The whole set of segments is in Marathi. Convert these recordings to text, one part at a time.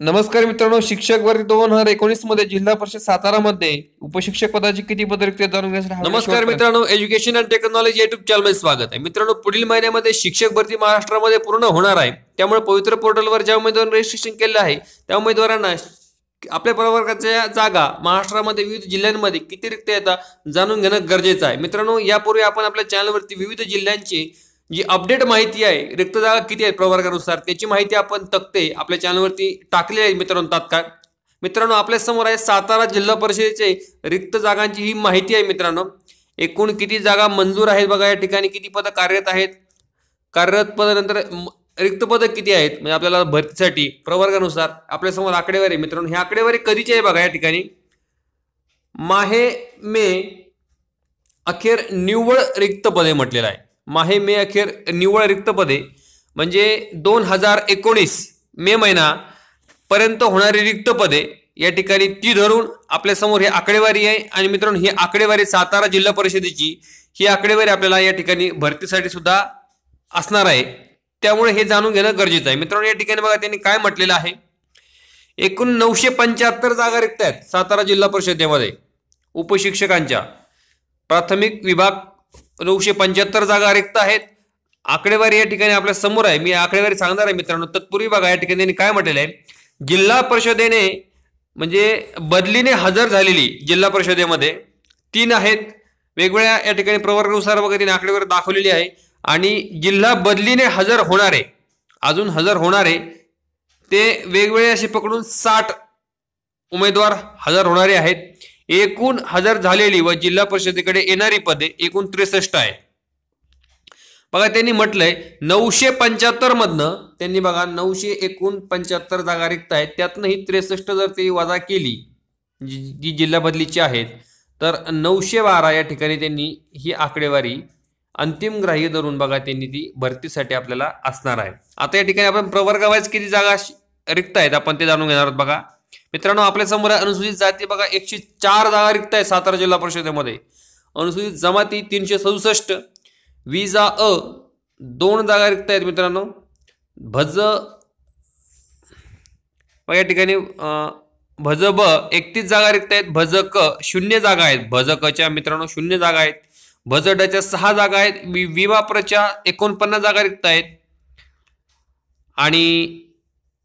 नमस्कार मित्रांनो शिक्षक वर्ग दोन हजार एकोणीसमध्ये जिल्हा परिषद सातारा मध्ये उपशिक्षक पदाची किती पद रिक्त जाणून घेण्यासाठी नमस्कार मित्रांनो एज्युकेशन अँड टेक्नॉलॉजी युट्यूब चॅनलमध्ये स्वागत आहे. मित्रांनो पुढील महिन्यामध्ये शिक्षक भरती महाराष्ट्रामध्ये पूर्ण होणार आहे. त्यामुळे पवित्र पोर्टलवर ज्या उमेदवारांनी रजिस्ट्रेशन केलं आहे त्या उमेदवारांना आपल्या प्रवर्गाच्या जागा महाराष्ट्रामध्ये विविध जिल्ह्यांमध्ये किती रिक्त येतात जाणून घेणं गरजेचं आहे. मित्रांनो यापूर्वी आपण आपल्या चॅनलवरती विविध जिल्ह्यांची जी अपडेट माहिती आहे रिक्त जागा किती आहेत प्रवर्गानुसार त्याची माहिती आपण तक्ते आपल्या चॅनलवरती टाकलेली आहे मित्रांनो तात्काळ. मित्रांनो आपल्यासमोर आहे सातारा जिल्हा परिषदेचे रिक्त जागांची ही माहिती आहे मित्रांनो. एकूण किती जागा मंजूर आहेत बघा या ठिकाणी किती पदं कार्यरत आहेत? कार्यरत पदानंतर रिक्त पदं किती आहेत? म्हणजे आपल्याला भरतीसाठी प्रवर्गानुसार. आपल्यासमोर आकडेवारी आहे मित्रांनो. ही आकडेवारी कधीची आहे बघा या ठिकाणी? माहे मे अखेर निव्वळ रिक्त पदे म्हटलेलं आहे. माहे मे अखेर निव्वळ रिक्त पदे म्हणजे दोन हजार एकोणीस मे महिना पर्यंत होणारी रिक्त पदे या ठिकाणी ती धरून आपल्यासमोर ही आकडेवारी आहे. आणि मित्रांनो ही आकडेवारी सातारा जिल्हा परिषदेची ही आकडेवारी आपल्याला या ठिकाणी भरतीसाठी सुद्धा असणार आहे. त्यामुळे हे जाणून घेणं गरजेचं आहे. मित्रांनो या ठिकाणी बघा त्यांनी काय म्हटलेलं आहे. एकूण नऊशे पंच्याहत्तर जागा रिक्त आहेत सातारा जिल्हा परिषदेमध्ये. उपशिक्षकांच्या. प्राथमिक विभाग नऊशे पंच्याहत्तर जागा रिक्त आहेत. आकडेवारी या ठिकाणी आपल्यासमोर आहे. मी आकडेवारी सांगणार आहे मित्रांनो. तत्पूर्वी बघा या ठिकाणी त्यांनी काय म्हटलेलं आहे? जिल्हा परिषदेने म्हणजे बदलीने हजर झालेली जिल्हा परिषदेमध्ये तीन आहेत. वेगवेगळ्या या ठिकाणी प्रवर्गानुसार वगैरे त्यांनी आकडेवारी दाखवलेली आहे. आणि जिल्हा बदलीने हजर होणारे अजून हजर होणारे ते वेगवेगळे असे पकडून साठ उमेदवार हजर होणारे आहेत. एकूण हजर झालेली व जिल्हा परिषदेकडे येणारी पदे एकूण त्रेसष्ट आहे. बघा त्यांनी म्हटलंय नऊशे पंच्याहत्तर मधनं त्यांनी बघा नऊशे एकूण पंच्याहत्तर जागा रिक्त आहेत. त्यातनं ही त्रेसष्ट जर ते वजा केली जी जी जिल्हा बदलीची आहेत तर नऊशे बारा या ठिकाणी त्यांनी ही आकडेवारी अंतिम ग्राह्य धरून बघा त्यांनी ती भरतीसाठी आपल्याला असणार आहे. आता या ठिकाणी आपण प्रवर्गावाईज किती जागा रिक्त आहेत आपण ते जाणून घेणार आहोत बघा. मित्रांनो आपल्यासमोर आहे अनुसूचित जाती. बघा एकशे चार जागा रिक्त आहेत सातारा जिल्हा परिषदेमध्ये. अनुसूचित जमाती तीनशे सदुसष्ट विजा अ दोन जागा रिक्त आहेत मित्रांनो. भज या ठिकाणी भज ब एकतीस जागा रिक्त आहेत. भज क शून्य जागा आहेत. भज कच्या मित्रांनो शून्य जागा आहेत. भज डच्या सहा जागा आहेत. वि विवाप्रच्या एकोणपन्नास जागा रिक्त आहेत. आणि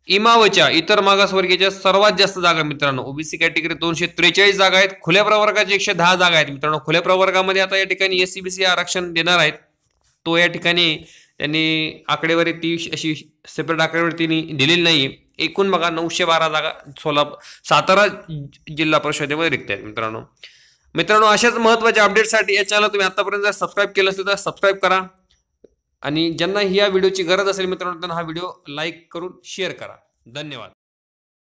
इमावच्या इतर मागासवर्गीयच्या सर्वात जास्त जागा मित्रांनो. ओबीसी कॅटेगरी दोनशे त्रेचाळीस जागा आहेत. खुल्या प्रवर्गाच्या एकशे दहा जागा आहेत मित्रांनो. खुल्या प्रवर्गामध्ये आता या ठिकाणी एस सी बी सी आरक्षण देणार आहेत. तो या ठिकाणी त्यांनी आकडेवारी ती अशी सेपरेट आकडेवारी त्यांनी दिलेली नाही एकूण बघा नऊशे बारा जागा सोलापूर सातारा जिल्हा परिषदेमध्ये रिक्त आहेत मित्रांनो. मित्रांनो अशाच महत्त्वाच्या अपडेटसाठी या चॅनल तुम्ही आतापर्यंत जर सबस्क्राईब केलं असेल तर सबस्क्राईब करा. आणि ज्यांना ही या व्हिडिओची गरज असेल मित्रांनो त्यांना हा व्हिडिओ लाईक करून शेअर करा. धन्यवाद.